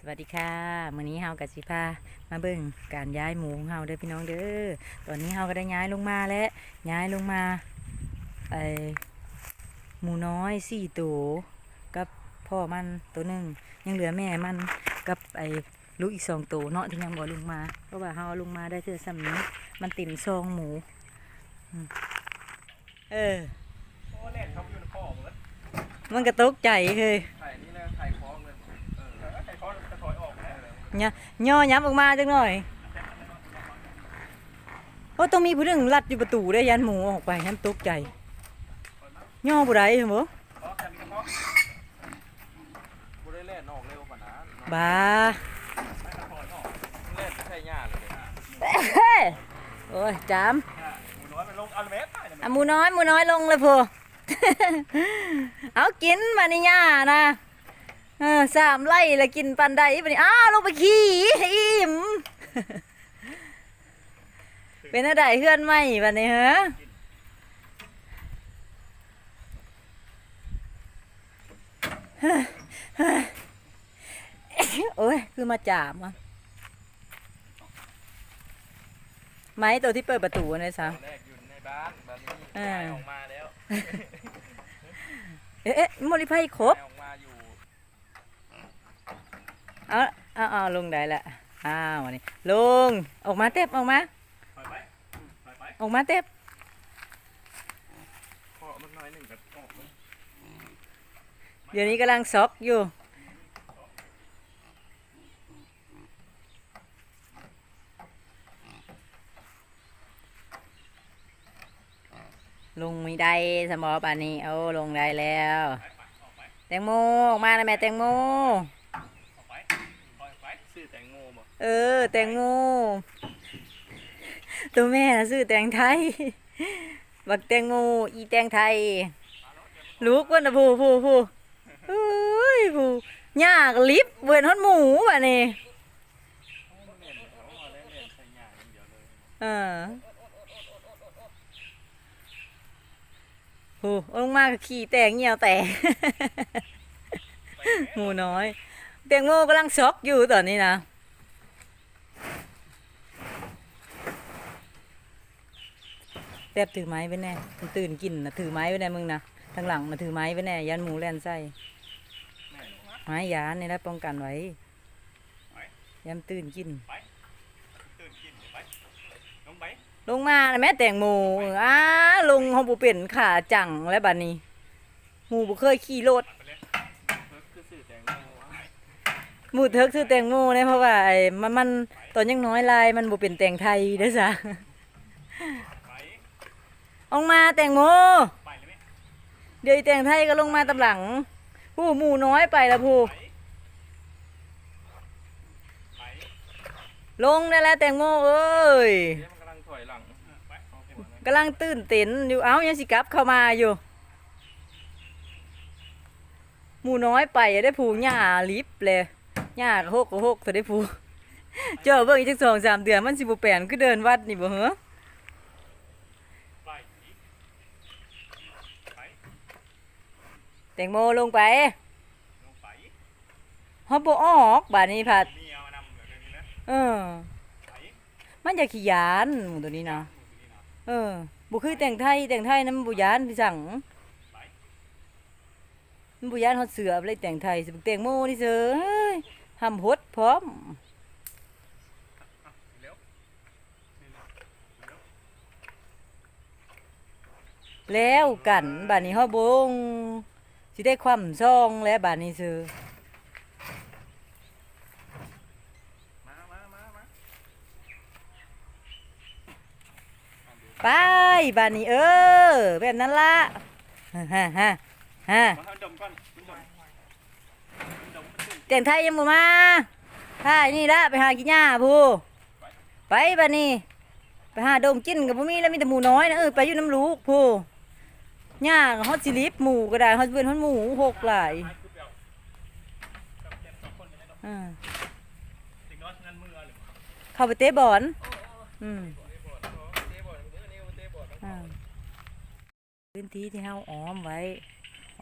สวัสดีค่ะมื้อนี้เฮากับสิพามาเบิ่งการย้ายหมูของเฮาเด้อพี่น้องเด้อตอนนี้เฮาก็ได้ย้ายลงมาแล้วย้ายลงมาไอหมูน้อยสี่ตัวกับพ่อมันตัวหนึ่งยังเหลือแม่มันกับไอลูกอีกสองตัวเนาะที่ยังบ่ลงมาเพราะว่าเฮาเอาลงมาได้เทื่อซ้ำนี้มันติ่มซองหมูอืมเออโอ้แน่นเขาอยู่ในพ่อหมดมันก็ตกใจเฮ้ย เนี่ยย่อยับออกมาจังหน่อย โอ้ต้องมีผู้หนึ่งลัดอยู่ประตูได้ยันหมูออกไปยันตกใจ ย่อผู้ใดเหรอบ่เพราะแค่มีกระเพาะกูได้เล่นออกเร็วกว่านั้นบ้าไม่ถอยออกเล่นไม่ใช่หญ้าโอ้ยจามหมูน้อยหมูน้อยลงเลยพูเอากินมานี่ย่านะ เออสามไล่แล้วกินปันใดปะนี่อ้าวลงไปขี่อิ่มเป็นอะไรเพื่อนไหมบันนี้ฮะโอ้ยคือมาจามอะไม้ตัวที่เปิดประตูนะสาวตอนแรกอยู่ในบ้านตอนนี้เออย้ายออกมาแล้ว เอ๊ะเอ๊ะมอลิไพครบ ย้ายออกมาอยู่ เอาเอาเอาลงได้ละอ้าววันนี้ลงออกมาเต็บออกมาถอยไปถอยไปออกมาเต็บพ่อมันน้อยหนึ่งกับออกเลยเดี๋ยวนี้กำลังซอกอยู่ลงไม่ได้สมอป่านนี้เอาลงได้แล้ว แตงโมออกมานะแม่แตงโม ออกไปถอยไปซื้อแตงโมบ่ เออแตงโม ตัวแม่ซื้อแตงไทย บักแตงโม อีแตงไทย ลูกว่านะผู้ผู้ผู้เอ้ยผู้ยากลิฟต์เวนฮอดหมูป่ะนี่เล่นเขาเอาเล่นเล่นใส่หญ้าอย่างเดียวเลยเออผู้ลงมากขี่แตงเหี่ยวแตกหมูน้อย แตงโมกำลังช็อกอยู่ตอนนี้นะ แทบถือไม้ไว้แน่มันตื่นกินนะถือไม้ไว้แน่มึงนะทางหลังนะถือไม้ไว้แน่ยันหมูแล่นไส้แม่ลงมาไม้ยานนี่นะป้องกันไว้ยันตื่นกินตื่นกินเดี๋ยวไปลงไปลงมาน่ะแม่แตงโมอ้าลงเขาบุเป็นขาจังแล้วบัดนี้หมูบุเคยขี่รถไปเลยเออคือซื้อแตงโมเอาไปหมูเทิกซื้อแตงโมเนี่ยเพราะว่าไอ้มันมันตอนยังน้อยลายมันบุเป็นแตงไทยเด้อจ้ะไป ออกมาแตงโมไปเลยไหมเดี๋ยวอีแตงไทยก็ลงมาตำหลัง ผู้หมูน้อยไปแล้วผู้ไปไปลงได้แล้วแตงโมเอ้ยเดี๋ยวมันกำลังถอยหลังไปเอาไปหมดเลยกำลังตื่นเต้นอยู่เอ้ายังสิกลับเข้ามาอยู่ หมูน้อยไปได้ผูหญ้าลิบเลยหญ้าก็หกก็หกแต่ได้ผูเจ้าเบิ่งอีกจักสองสามเดือนมันสิบ่แปลนคือเดินวัดนี่บ่เหรอ ไปอีกไป แตงโมลงไปลงไปฮอบบ่ออกบาดนี้ผัดมีเอามานำแบบนี้นะเออ ไปมันจะขี้ยานหมูตัวนี้นะเออบ่คือแต่งไทยแต่งไทยนั้นมันบ่ยานพี่สั่งมันบ่ยานฮอดเสือเลยแต่งไทยสิบ่แต่งโมนี่เสือเอ้ยห้ำหดพร้อมเร็วแล้วกันบาดนี้เฮาบง สิได้ความซองแล้วบาดนี้ซื้อไปบาดนี้เออแบบนั้นละฮ่าฮ่าฮ่าฮ่ามาให้ดมก่อนดมดมมันตื่นแต่งไทยยังบ่มาถ้านี่ละไปหากินหญ้าผู้ไปบาดนี้ไปหาดมกินกับบ่มีแล้วมีแต่หมูน้อยนะเออไปอยู่น้ำลูกผู้ หญ้าก็ฮอดสิลิฟหมูก็ได้ฮอดเพิ่นฮอดหมูหกหลายไปคือเปล่ากับเจ็ดสองคนกันได้ดอกอ่าถึงน้อยงั้นมือหรือเข้าไปเตะบอลอืมเตะบอลเตะบอลเตะบอลเตะบอลอ่าพื้นที่ที่เฮาอ้อมไว้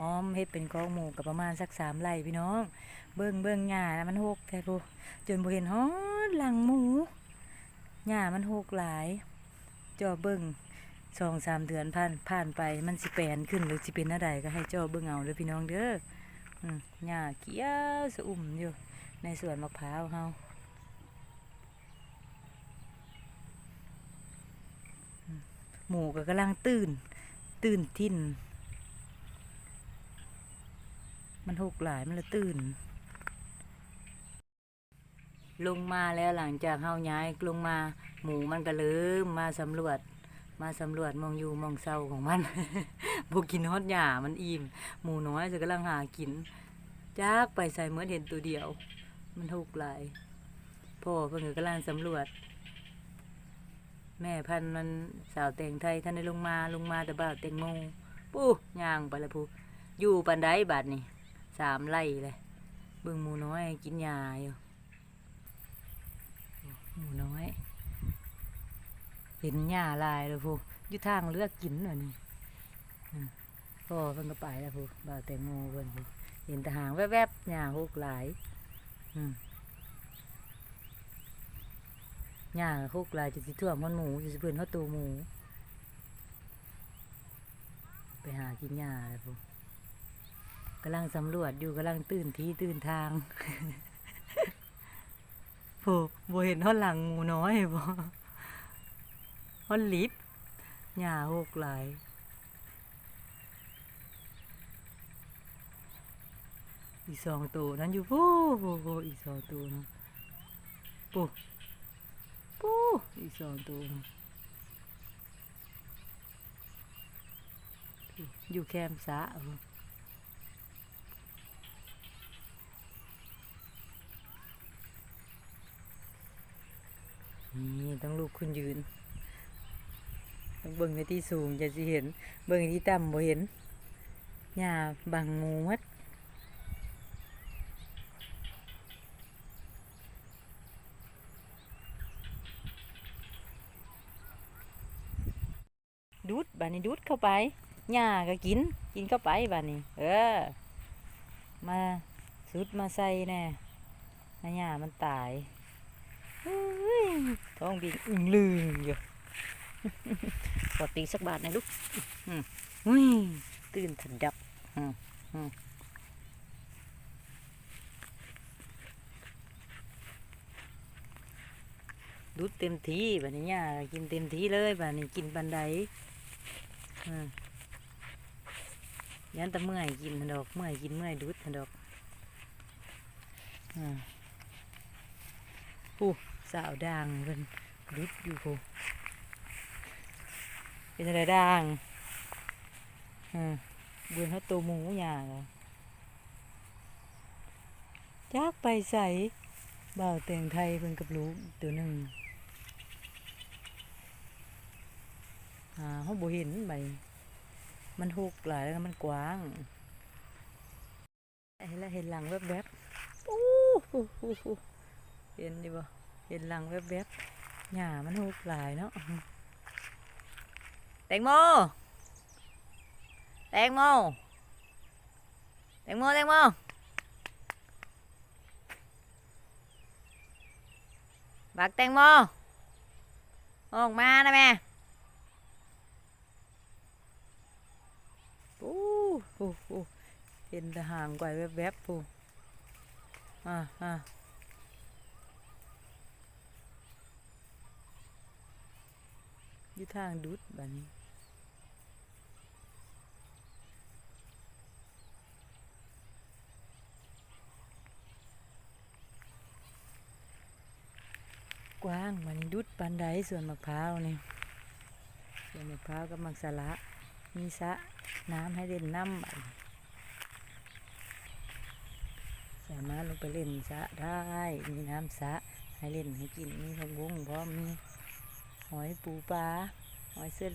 อ้อมเฮ็ดเป็นกองหมู่กับประมาณสักสามไร่พี่น้อง เบิ่งเบิ่งหญ้านะมันหกแท้พูจนบ่เห็นฮอดหลังหมูหญ้ามันหกหลายจ่อเบิ่ง สองสามเดือนผ่านผ่านไปมันสิแปลนขึ้นหรือสิเป็นอะไรก็ให้เจ่อเบิ่งเอาเด้อพี่น้องเด้อหญ้าเขียวสะอุ่มอยู่ ในสวนมะพร้าวเฮาหมูก็กำลังตื่น ตื่นทิ่น มันหกหลายมันละตื่น ลงมาแล้วหลังจากเฮาย้ายลงมา หมูมันก็เริ่มมาสำรวจ มาสำรวจมองอยู่มองเศร้าของมันบกินฮอดหญ้ามันอิ่มหมูน้อยจะกำลังหากินจากไปใส่เมื่อเห็นตัวเดียว มันหกหลายพ่อเพิ่นก็กำลังสำรวจ แม่พันธุ์มันสาวแต่งไทยท่านได้ลงมาลงมาแต่บ่าวแต่งโมปู้ย่างไปละพูอยู่ปันไดบัดนี่สามไร่เลยเบิ่งหมูน้อยกินยาอยู่หมูน้อย เห็นหญ้าลายแล้วพูอยู่ทางเลือกกินเลยนี่อืมพ่อเพิ่นก็ไปแล้วพูบ่าวแตงโมเพิ่นพูเห็นแตะหางแวบๆหญ้าหกหลายอืมหญ้าหกหลายจะสิท่วมมันหมูจะสิเพิ่นเขาตูหมู ไปหากินหญ้าแล้วพูกำลังสำรวจอยู่กำลังตื่นที่ตื่นทางโผบ่เห็นท่อนหลังหมูน้อยบ่ ท่อนลิฟหญ้าหกหลายอีสองตัวนั้นอยู่ปูปูปูอีสองตัวนะปูปูอีสองตัวนะอยู่แคมป์สะเอนี่ต้องลุกขึ้นยืน เบิ่งในที่สูงจะสิเห็น เบิ่งที่ต่ำบ่เห็นหญ้าบังงูมัดดูดบานนี้ดูดเข้าไปหญ้าก็กิน กินเข้าไปบานนี้ เออ มาสุดมาใส่แน่หญ้ามันตายท้องบินอึงลึงอยู่ ขอตีสักบาทหนะลูกอืมอุ้ยตื่นถันดับอืมอืมดูดเต็มที่แบบนี้เนี่ยกินเต็มที่เลยแบบนี้กินบันไดอืมยันแต่เมื่อยกินมันดอกเมื่อยกินเมื่อยดูดมันดอกอืมปูสาวด่างเป็นดูดอยู่ปู เป็นอะไรด่างอืมเบือนเขาตัวมูหยาเลยจากไปใส่บ่าวแต่งไทยเพิ่นกับลูกตัวหนึ่งอ่าเขาบ่เห็นใบมันหกหลายแล้วมันกว้างเห็นแล้วเห็นหลังแวบๆอู้หูหูหูเห็นดิบ่เห็นหลังแวบๆหญ้ามันหกหลายเนาะ แตงโม แตงโม แตงโม แตงโม บักแตงโม ออกมานะแม่โอ้โหโอ้เห็นแต่ห่างไกวแวบๆปูอ่าอ่า อยู่ทางดุดแบบนี้กว้างมันดุดปันไดส่วนมะพร้าวนี่ส่วนมะพร้าวกับมักสละมีสะน้ำให้เล่นน้ำบัดสามารถลงไปเล่นสะได้ มีน้ำสะให้เล่นให้กิน มีผักบุ้งพร้อมมี หอยปูปลาหอยเสื้อลิ